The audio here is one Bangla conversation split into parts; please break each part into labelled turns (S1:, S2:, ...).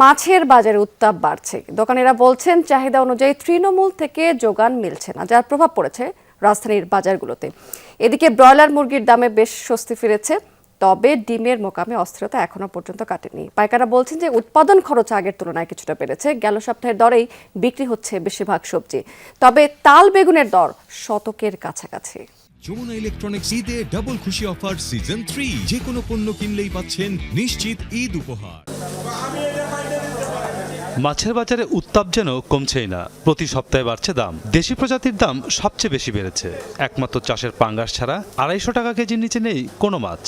S1: মাছের বাজারে উত্তাপ বাড়ছে। দোকানিরা বলছেন, চাহিদা অনুযায়ী তৃণমূল থেকে যোগান মিলছে না, যার প্রভাব পড়েছে রাজধানীর বাজারগুলোতে। এদিকে ব্রয়লার মুরগির দামে বেশ স্বস্তি ফিরেছে, তবে ডিমের মোকামে অস্থিরতা এখনও পর্যন্ত কাটেনি। পাইকাররা বলছেন যে, উৎপাদন খরচ আগের তুলনায় কিছুটা বেড়েছে, গেল সপ্তাহের দরেই বিক্রি হচ্ছে বেশিরভাগ সবজি। তবে তাল বেগুনের দর শতকের কাছাকাছি।
S2: যমুনা ইলেকট্রনিক্স ঈদে ডাবল খুশি অফার সিজন থ্রি যে কোনো পণ্য কিনলেই পাচ্ছেন নিশ্চিত ঈদ উপহার।
S3: মাছের বাজারে উত্তাপ যেন কমছেই না। প্রতি সপ্তাহে বাড়ছে দাম। দেশি প্রজাতির দাম সবচেয়ে বেশি বেড়েছে। একমাত্র চাষের পাঙ্গাস ছাড়া আড়াইশো টাকা কেজির নিচে নেই কোনো মাছ।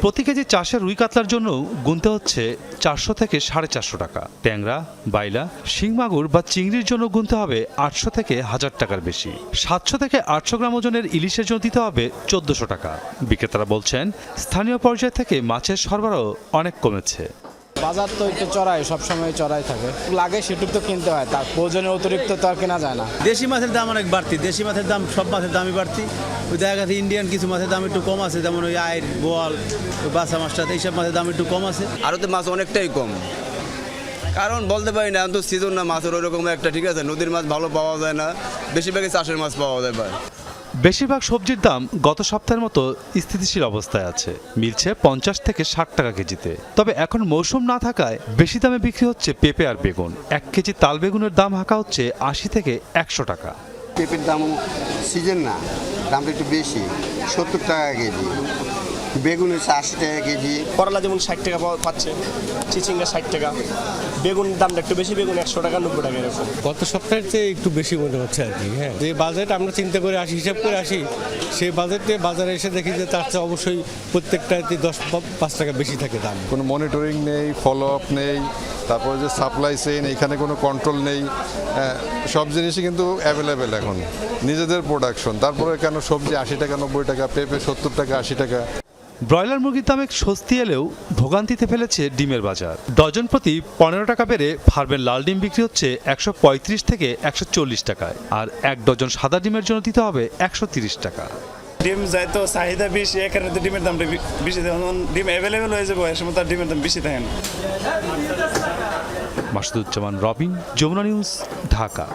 S3: প্রতি কেজি চাষের রুই কাতলার জন্য গুনতে হচ্ছে চারশো থেকে সাড়ে চারশো টাকা। ট্যাংরা, বাইলা শিংমাগুর বা চিংড়ির জন্য গুনতে হবে আটশো থেকে হাজার টাকার বেশি। সাতশো থেকে আটশো গ্রাম ওজনের ইলিশের জন্য দিতে হবে চোদ্দশো টাকা। বিক্রেতারা বলছেন, স্থানীয় পর্যায় থেকে মাছের সরবরাহ অনেক কমেছে।
S4: বাজার তো একটু চড়াই সবসময় চড়াই থাকে। লাগে সেটুক তো কিনতে হয় তার প্রয়োজনের অতিরিক্ত তো আর কেনা যায় না।
S5: দেশি মাছের দাম অনেক বাড়তি দেশি মাছের দাম সব মাছের দামই বাড়তি। ওই দেখা গেছে ইন্ডিয়ান কিছু মাছের দাম একটু কম আছে যেমন ওই আয়ের বোয়াল বাসা মাছটা এইসব মাছের দাম একটু কম আছে।
S6: আরতে মাছ অনেকটাই কম। কারণ বলতে পারি না এখন তো সিজন না মাছের ওইরকম একটা ঠিক আছে? নদীর মাছ ভালো পাওয়া যায় না বেশিরভাগই চাষের মাছ পাওয়া যায় ভাই।
S3: বেশিরভাগ সবজির দাম গত সপ্তাহের মতো স্থিতিশীল অবস্থায় আছে। মিলছে পঞ্চাশ থেকে ষাট টাকা কেজিতে। তবে এখন মৌসুম না থাকায় বেশি দামে বিক্রি হচ্ছে পেঁপে আর বেগুন। এক কেজি তাল বেগুনের দাম হাঁকা হচ্ছে আশি থেকে একশো টাকা।
S7: পেঁপের দাম সিজন না, দামটা একটু বেশি, সত্তর টাকা কেজি। বেগুন হচ্ছে আশি টাকা কেজি।
S8: করলা যেমন ষাট টাকা পাওয়া পাচ্ছে চিচিঙ্গা ষাট টাকা। বেগুন দামটা একটু বেশি বেগুন একশো টাকা নব্বই টাকা এরকম।
S9: গত সপ্তাহের চেয়ে একটু বেশি মনে হচ্ছে আর কি হ্যাঁ। যে বাজেট আমরা চিন্তা করে আসি হিসাব করে আসি সেই বাজেটে বাজারে এসে দেখি যে তার চেয়ে অবশ্যই প্রত্যেকটাতে দশ পাঁচ টাকা বেশি থাকে দাম।
S10: কোনো মনিটরিং নেই ফলো আপ নেই তারপরে যে সাপ্লাই চেইন এখানে কোনো কন্ট্রোল নেই হ্যাঁ, সব জিনিসই কিন্তু অ্যাভেলেবেল এখন। নিজেদের প্রোডাকশন তারপরে কেন সবজি আশি টাকা নব্বই টাকা পেঁপে সত্তর টাকা আশি টাকা।
S3: ব্রয়লার মুরগির দামে স্বস্তি এলেও ভোগান্তিতে ফেলেছে ডিমের বাজার। ডজন প্রতি পনেরো টাকা বেড়ে ফার্মের লাল ডিম বিক্রি হচ্ছে একশো পঁয়ত্রিশ থেকে একশো চল্লিশ টাকায় আর এক ডজন সাদা ডিমের জন্য দিতে হবে একশো তিরিশ টাকা।
S8: ডিম যায় তো চাহিদা বেশি এখানে তো ডিমের দামটা বে- বেশি যেমন ডিম অ্যাভেলেবেল হয়ে যাবে ওই সময় তার ডিমের দাম বেশি থাকে না।
S3: মাসুদুজ্জামান রবিন যমুনা নিউজ ঢাকা।